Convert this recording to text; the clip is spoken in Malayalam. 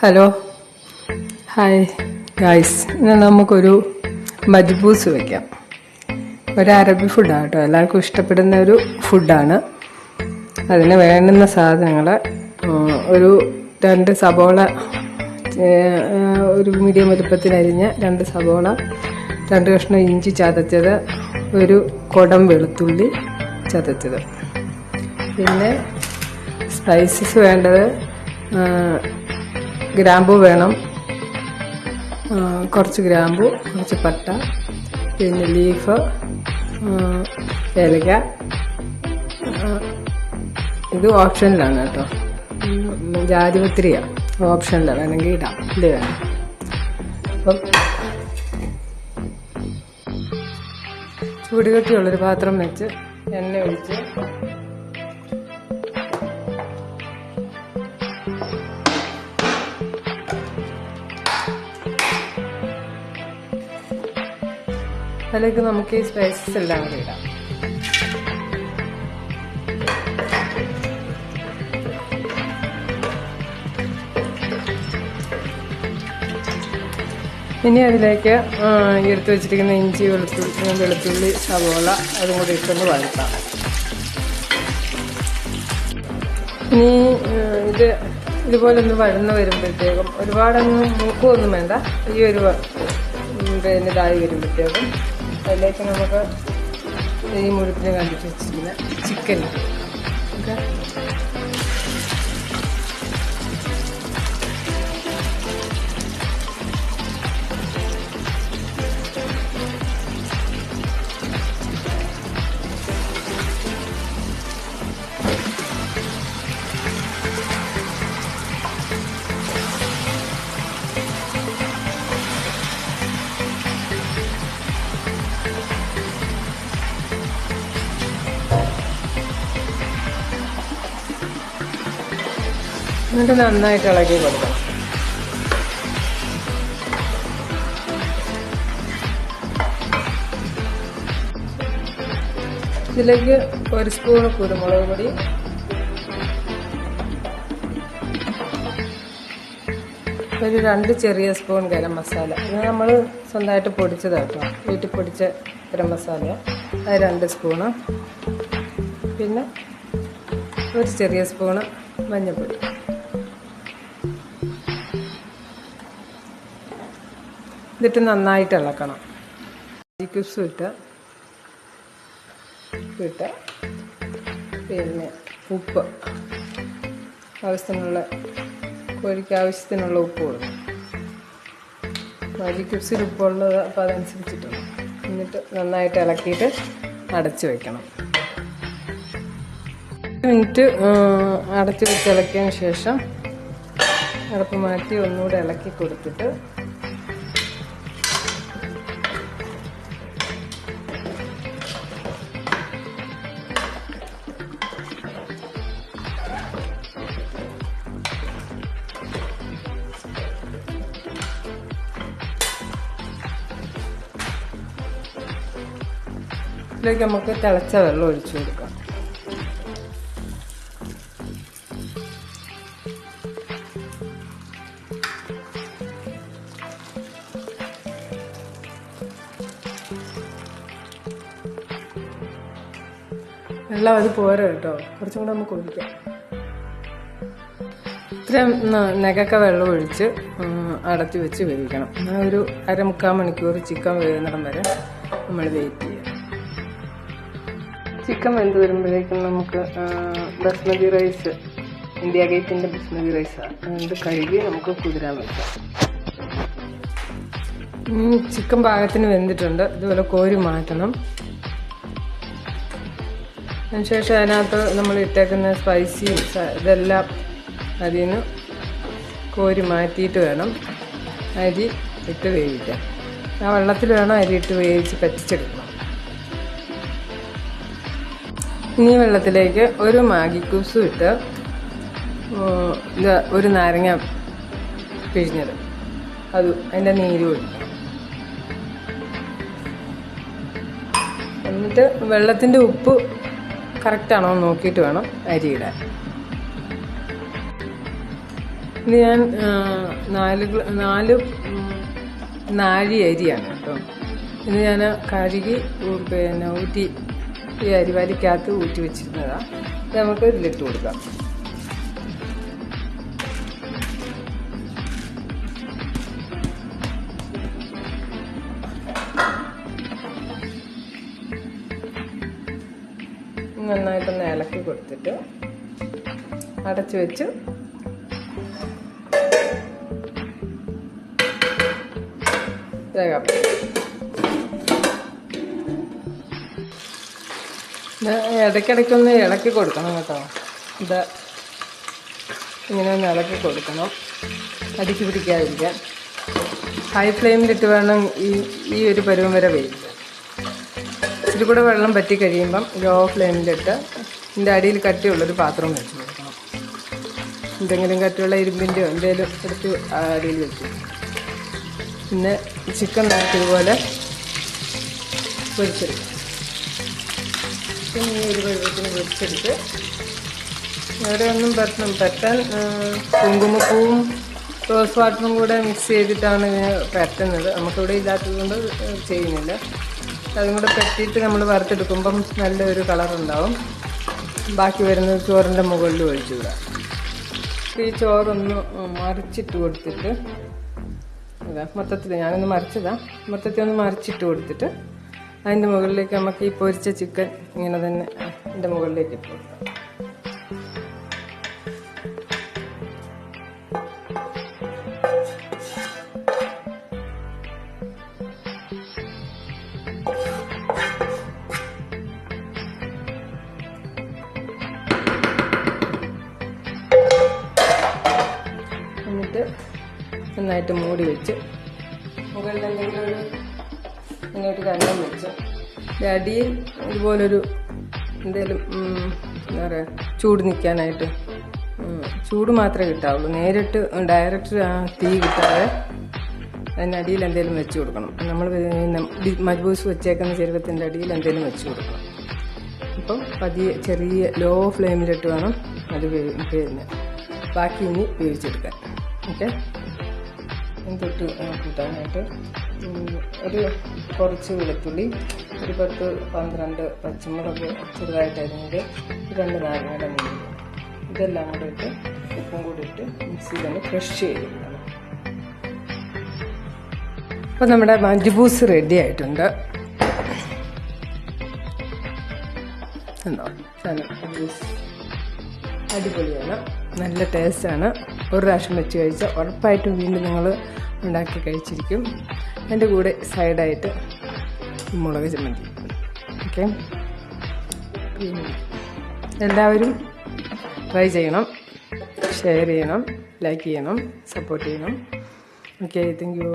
ഹലോ. ഹായ്. ഗായ്സ് ഇന്ന് നമുക്കൊരു മജ്ബൂസ് വയ്ക്കാം ഒരു അറബി ഫുഡാണ് കേട്ടോ. എല്ലാവർക്കും ഇഷ്ടപ്പെടുന്ന ഒരു ഫുഡാണ്. അതിന് വേണ്ടുന്ന സാധനങ്ങൾ ഒരു രണ്ട് സബോള ഒരു മീഡിയം വലുപ്പത്തിൽ അരിഞ്ഞ രണ്ട് സബോള രണ്ട് കഷ്ണം ഇഞ്ചി ചതച്ചത് ഒരു കുടം വെളുത്തുള്ളി ചതച്ചത്. പിന്നെ സ്പൈസസ് വേണ്ടത് ഗ്രാമ്പു വേണം. കുറച്ച് ഗ്രാമ്പു കുറച്ച് പട്ട പിന്നെ ലീഫ് ആ, ഏലക്ക. ഇത് ഓപ്ഷനിലാണ് കേട്ടോ. ജാതിപത്രിയാണ് ഓപ്ഷനിലാണ്. വേണമെങ്കിൽ ഇടാം. ഇത് വേണം. അപ്പം ചൂടുകട്ടിയുള്ളൊരു പാത്രം വെച്ച് എണ്ണ ഒഴിച്ച് അതിലേക്ക് നമുക്ക് ഈ സ്പൈസസ് എല്ലാം കൂടി ഇടാം. ഇനി അതിലേക്ക് എടുത്തു വെച്ചിരിക്കുന്ന ഇഞ്ചി വെളുത്തുള്ളി വെളുത്തുള്ളി സവോള അതും കൂടി ഇട്ടൊന്ന് വഴത്താം ഇനി ഇത് ഇതുപോലെ ഒന്ന് വഴന്ന് വരുമ്പോഴത്തേക്കും ഒരുപാടൊന്നും മൂക്കമൊന്നും വേണ്ട. ഈ ഒരു പിന്നെ ഇതായി വരുമ്പോഴത്തേക്കും അതിലേക്ക് നമുക്ക് ഈ മുഴുപ്പിന് കണ്ടിട്ട് വെച്ചിരിക്കുന്ന ചിക്കൻ ഓക്കെ എന്നിട്ട് നന്നായിട്ട് ഇളക്കി കൊടുക്കാം ഇതിലേക്ക് ഒരു സ്പൂൺ കുരുമുളക് പൊടി. ഒരു രണ്ട് ചെറിയ സ്പൂൺ ഗരം മസാല. ഇത് നമ്മൾ സ്വന്തമായിട്ട് പൊടിച്ചതാട്ടോ വീട്ടിൽ പൊടിച്ച ഗരം മസാല. അത് രണ്ട് സ്പൂണ്. പിന്നെ ഒരു ചെറിയ സ്പൂണ് മഞ്ഞൾപ്പൊടി. ഇതിട്ട് നന്നായിട്ട് ഇളക്കണം. ക്യൂബ്സും ഇട്ട്. ഇട്ട്. പിന്നെ ഉപ്പ്. ആവശ്യത്തിനുള്ള കോഴിക്ക് ആവശ്യത്തിനുള്ള ഉപ്പ് കൊടുക്കും മാജി ക്യൂബ്സിൽ ഉപ്പുള്ളത് അപ്പോൾ അതനുസരിച്ചിട്ടുണ്ട് എന്നിട്ട് നന്നായിട്ട് ഇളക്കിയിട്ട് അടച്ചു വയ്ക്കണം മിനിറ്റ് അടച്ചു വെച്ച് ഇളക്കിയതിന് ശേഷം അടപ്പ് മാറ്റി ഒന്നുകൂടെ ഇളക്കി കൊടുത്തിട്ട് ഇതിലേക്ക് നമുക്ക് തിളച്ച വെള്ളം ഒഴിച്ചു കൊടുക്കാം. വെള്ളം അത് പോരാ കേട്ടോ. കുറച്ചും കൂടെ നമുക്ക് ഒഴിക്കാം ഇത്രയും ന- നഖക്ക വെള്ളം ഒഴിച്ച് അടച്ചു വെച്ച് വേവിക്കണം. ഒരു അരമുക്കാൽ മണിക്കൂർ ചിക്കൻ വേകുന്നിടം വരെ നമ്മൾ വെയിറ്റ് ചെയ്യാം. ചിക്കൻ വെന്ത് വരുമ്പോഴേക്കും നമുക്ക് ബസ്മതി റൈസ് ഇന്ത്യ ഗേറ്റിന്റെ ബസ്മതി റൈസ് ഇത് കഴുകി നമുക്ക് കുതിരാൻ വെക്കാം. ചിക്കൻ പാകത്തിന് വെന്തിട്ടുണ്ട്. ഇതുപോലെ കോരി മാറ്റണം. അതിനുശേഷം അതിനകത്ത് നമ്മൾ ഇട്ടേക്കുന്ന സ്പൈസി ഇതെല്ലാം അതിൽ നിന്ന് കോരി മാറ്റിയിട്ട് വേണം. അരി ഇട്ട് വേവിക്കാം ആ വെള്ളത്തിൽ വേണം അരി ഇട്ട് വേവിച്ച് പറ്റിച്ചെടുക്കണം ഇനി വെള്ളത്തിലേക്ക് ഒരു മാഗി ക്യൂബ്സും ഇട്ട് ഒരു നാരങ്ങ പിഴിഞ്ഞത്. അത് അതിന്റെ നീര് ഒഴിക്കും. എന്നിട്ട് വെള്ളത്തിന്റെ ഉപ്പ് കറക്റ്റാണോ എന്ന് നോക്കിയിട്ട് വേണം അരിയിടാൻ ഇത് ഞാൻ നാല് നാല് നാഴി അരിയാണ് കേട്ടോ. ഇത് ഞാൻ കഴുകി പിന്നെ ഊറ്റി ഈ അരിവാലിക്കകത്ത് ഊറ്റി വെച്ചിരുന്നതാണ് നമുക്ക് ഇതിലിട്ട് കൊടുക്കാം. നന്നായിട്ടൊന്ന് ഇളക്കി കൊടുത്തിട്ട് അടച്ചു വെച്ച്. വേഗം ഇടയ്ക്കിടയ്ക്കൊന്ന് ഇളക്കി കൊടുക്കണം കേട്ടോ. ഇത് ഇങ്ങനെ ഒന്ന് ഇളക്കി കൊടുക്കണം. അടിച്ചു പിടിക്കാതിരിക്കാൻ. ഹൈ ഫ്ലെയിമിലിട്ട് വേണം ഈ ഈ ഒരു പരുവം വരെ വേവിക്കാൻ. ഇച്ചിരി കൂടെ വെള്ളം പറ്റി കഴിയുമ്പം ലോ ഫ്ലെയിമിലിട്ട് ഇതിന്റെ അടിയിൽ കട്ടിയുള്ളൊരു പാത്രം വെച്ച് കൊടുക്കണം. എന്തെങ്കിലും കട്ടിയുള്ള ഇരുമ്പിന്റെയോ എന്തെങ്കിലും എടുത്ത് അടിയിൽ വെക്കും പിന്നെ ചിക്കൻ ഇതുപോലെ പൊരിച്ചെടുക്കും. ചിക്കൻ ഈ ഒരു പരുവത്തിന് പൊരിച്ചെടുത്ത് അവിടെ ഒന്നും പറ്റണം. പറ്റാൻ കുങ്കുമപ്പൂവും റോസ് വാട്ടറും കൂടെ മിക്സ് ചെയ്തിട്ടാണ് ഇതിന് പറ്റുന്നത്. നമുക്കിവിടെ ഇല്ലാത്തത് കൊണ്ട് ചെയ്യുന്നില്ല. അതും കൂടെ പറ്റിയിട്ട് നമ്മൾ വറുത്തെടുക്കുമ്പം നല്ലൊരു കളർ ഉണ്ടാവും. ബാക്കി വരുന്നത് ചോറിന്റെ മുകളിൽ ഒഴിച്ചു വിടാം ഈ ചോറൊന്ന് മറിച്ചിട്ട് കൊടുത്തിട്ട് ഇതാ മൊത്തത്തിൽ ഞാനൊന്ന് മറിച്ചതാ. മൊത്തത്തിൽ ഒന്ന് മറിച്ചിട്ട് കൊടുത്തിട്ട് അതിന്റെ മുകളിലേക്ക് നമുക്ക് ഈ പൊരിച്ച ചിക്കൻ ഇങ്ങനെ തന്നെ അതിന്റെ മുകളിലേക്ക് ഇട്ടു എന്നിട്ട് നന്നായിട്ട് മൂടി വെച്ച് മുകളിൽ എന്തെങ്കിലും ഒരു ഇങ്ങോട്ട് കണ്ണം വെച്ച്. അടിയിൽ ഇതുപോലൊരു എന്തേലും എന്താ പറയുക ചൂട് നിൽക്കാനായിട്ട് ചൂട് മാത്രമേ കിട്ടാവുള്ളൂ. നേരിട്ട് ഡയറക്റ്റ് തീ കിട്ടാതെ അതിനടിയിൽ എന്തേലും വെച്ച് കൊടുക്കണം. നമ്മൾ മജ്ബൂസ് വെച്ചേക്കുന്ന ചെരുവത്തിന്റെ അടിയിൽ എന്തേലും വെച്ച് കൊടുക്കണം. അപ്പം പതിയെ ചെറിയ ലോ ഫ്ലെയിമിലിട്ട് വേണം അത് വേ- ബാക്കി ഇനി വേവിച്ചെടുക്കാൻ. ഓക്കെ? തൊട്ട് കൂട്ടാനായിട്ട്. ഒരു കുറച്ച് വെളുത്തുള്ളി ഒരു പത്ത് പന്ത്രണ്ട് പച്ചമുളക് ചെറുതായിട്ട് അരിഞ്ഞിട്ട് രണ്ട് നാരങ്ങയുടെ നീര് ഇതെല്ലാം കൂടെ ഇട്ട് ഉപ്പും കൂടി ഇട്ട് മിക്സിയിലൊന്ന് ക്രഷ് ചെയ്തെടുക്കണം. അപ്പോൾ നമ്മുടെ മഞ്ജുബൂസ് റെഡി ആയിട്ടുണ്ട്. അടിപൊളിയാണ്. നല്ല ടേസ്റ്റാണ് ഒരു പ്രാവശ്യം വെച്ച് കഴിച്ചാൽ ഉറപ്പായിട്ടും വീണ്ടും നിങ്ങൾ ഉണ്ടാക്കി കഴിച്ചിരിക്കും. അതിന്റെ കൂടെ സൈഡായിട്ട് മുളക് ചമ്മന്തി. ഓക്കെ. എല്ലാവരും ട്രൈ ചെയ്യണം. ഷെയർ ചെയ്യണം ലൈക്ക് ചെയ്യണം സപ്പോർട്ട് ചെയ്യണം. Okay thank you.